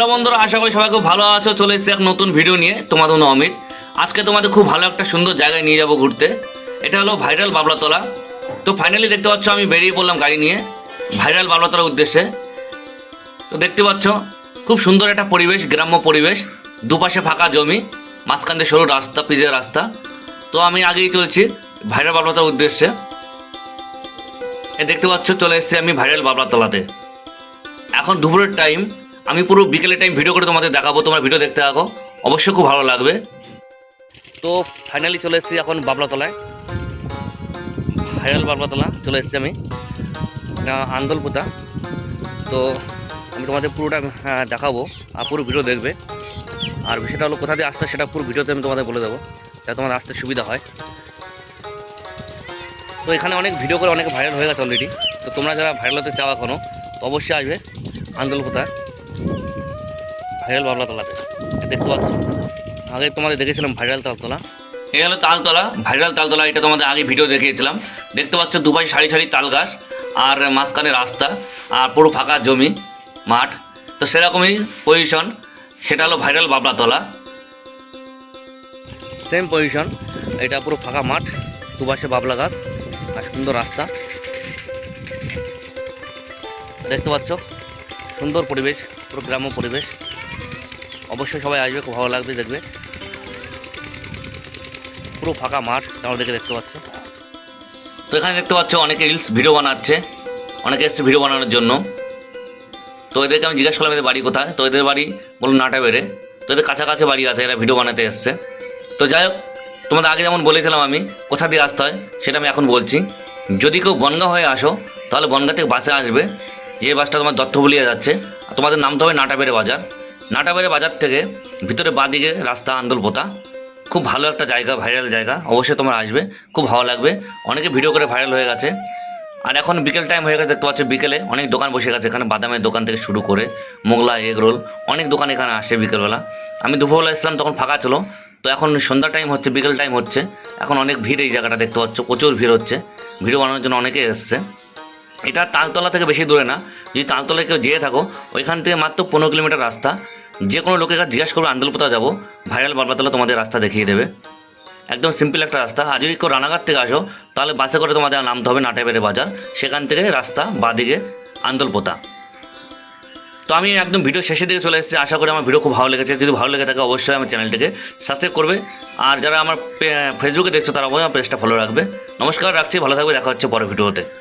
Hello বন্ধুরা, আশা করি সবাই খুব ভালো আছো। চলে এসেছি এক নতুন ভিডিও নিয়ে। তোমাদের অমিত। আজকে তোমাদের খুব ভালো একটা সুন্দর জায়গায় নিয়ে যাব ঘুরতে। এটা হলো ভাইরাল বাবলাতলা। তো ফাইনালি দেখতে পাচ্ছ, আমি বেরিয়ে পড়লাম গাড়ি নিয়ে ভাইরাল বাবলাতলার উদ্দেশ্যে। তো দেখতে পাচ্ছ, খুব সুন্দর একটা পরিবেশ, গ্রাম্য পরিবেশ। দুপাশে ফাঁকা জমি, মাঝখান দিয়ে সরু রাস্তা পিজের রাস্তা। তো আমি আগেই চলছি ভাইরাল বাবলাতলার উদ্দেশ্যে। এ দেখতে পাচ্ছ, চলে এসেছি আমি ভাইরাল বাবলাতলাতে। এখন দুপুরের টাইম আমি পুরো বিকেলের টাইম ভিডিও করে তোমাদের দেখাবো, তোমার ভিডিও দেখতে থাকো। অবশ্যই খুব ভালো লাগবে। তো ফাইনালি চলে এসেছি এখন বাবলাতলায়। ভাইরাল বাবলাতলা চলে এসেছি আমি। আন্দোলপুতা। তো আমি তোমাদের পুরোটা দেখাবো আর পুরো ভিডিও দেখবে। আর বিষয়টা হলো কোথা দিয়ে আসতে সেটা পুরো ভিডিওতে আমি তোমাদের বলে দেবো, যাতে তোমাদের আসতে সুবিধা হয়। তো এখানে অনেক ভিডিও করে অনেক ভাইরাল হয়ে গেছে অলরেডি তো তোমরা যারা ভাইরাল হতে চাও এখনও তো অবশ্যই আসবে আন্দোলপুতা ভাইরাল বাবলাতলাতে দেখতে পাচ্ছ? আগে তোমাদের দেখেছিলাম ভাইরাল তালতলা। এই হলো তালতলা ভাইরাল তালতলা এটা তোমাদের আগে ভিডিও দেখিয়েছিলাম। দেখতে পাচ্ছ দুপাশে সারি সারি তাল গাছ আর মাঝখানে রাস্তা আর পুরো ফাঁকা জমি মাঠ। তো সেরকমই পজিশন সেটা হলো ভাইরাল বাবলাতলা সেম পজিশন এটা পুরো ফাঁকা মাঠ দুপাশে বাবলা গাছ আর সুন্দর রাস্তা। দেখতে পাচ্ছ? সুন্দর পরিবেশ পুরো গ্রাম্য পরিবেশ। অবশ্যই সবাই আসবে, খুব ভালো লাগবে, দেখবে। পুরো ফাঁকা মাঠ দেখে দেখতে পাচ্ছ। তো এখানে দেখতে পাচ্ছ, অনেকে রিলস ভিডিও বানাচ্ছে। অনেকে এসছে ভিডিও বানানোর জন্য। তো এদেরকে আমি জিজ্ঞাসা করলাম, এদের বাড়ি কোথায়? তো এদের বাড়ি বলুন নাটা বেড়ে। তো এদের কাছাকাছি বাড়ি আছে, এরা ভিডিও বানাতে এসছে। তো যাই হোক, তোমাদের আগে যেমন বলেছিলাম আমি, কোথা দিয়ে আসতে হয়, সেটা আমি এখন বলছি। যদি কেউ বনগা হয়ে আসো, তাহলে বনগা থেকে বাসে আসবে। যে বাসটা তোমার দত্তবলিয়া যাচ্ছে, তোমাদের নামতে হবে নাটাবেড়ে বাজার। নাটাবেড়ে বাজার থেকে ভিতরে বাঁদিকে রাস্তা আন্দোলপোতা খুব ভালো একটা জায়গা ভাইরাল জায়গা। অবশ্যই তোমরা আসবে, খুব ভালো লাগবে। অনেকে ভিডিও করে ভাইরাল হয়ে গেছে। আর এখন বিকেল টাইম হয়ে গেছে, দেখতে পাচ্ছ বিকেলে। অনেক দোকান বসে গেছে, এখানে বাদামের দোকান থেকে শুরু করে মোগলা এগ রোল, অনেক দোকান এখানে আসে বিকেলবেলা। আমি দুপুরবেলা এসলাম তখন ফাঁকা ছিল। তো এখন সন্ধ্যা টাইম হচ্ছে, বিকেল টাইম হচ্ছে। এখন অনেক ভিড় এই জায়গাটা, দেখতে পাচ্ছ। প্রচুর ভিড় হচ্ছে। ভিডিও বানানোর জন্য অনেকে এসছে। এটা তালতলা থেকে বেশি দূরে না। যদি তালতলায় কেউ যেয়ে থাকো, ওইখান থেকে মাত্র পনেরো কিলোমিটার রাস্তা। যে কোনো লোকের কাছে জিজ্ঞাসা করবে আন্দোলপোতা যাব ভাইরাল বারবাতলা তোমাদের রাস্তা দেখিয়ে দেবে। একদম সিম্পল একটা রাস্তা। আর যদি কেউ রানাঘাট থেকে আসো, তাহলে বাসে করে তোমাদের নামতে হবে নাটাইবেড়ে বাজার। সেখান থেকে রাস্তা বাদিকে আন্দোলপোতা। তো আমি একদম ভিডিও শেষের দিকে চলে এসেছি। আশা করি আমার ভিডিও খুব ভালো লেগেছে। যদি ভালো লেগে থাকে, অবশ্যই আমার চ্যানেলটিকে সাবস্ক্রাইব করবে। আর যারা আমার ফেসবুকে দেখছ, তারা অবশ্যই আমার পেজটা ফলো রাখবে। নমস্কার, রাখছি। ভালো থাকবে। দেখা হচ্ছে পরের ভিডিওতে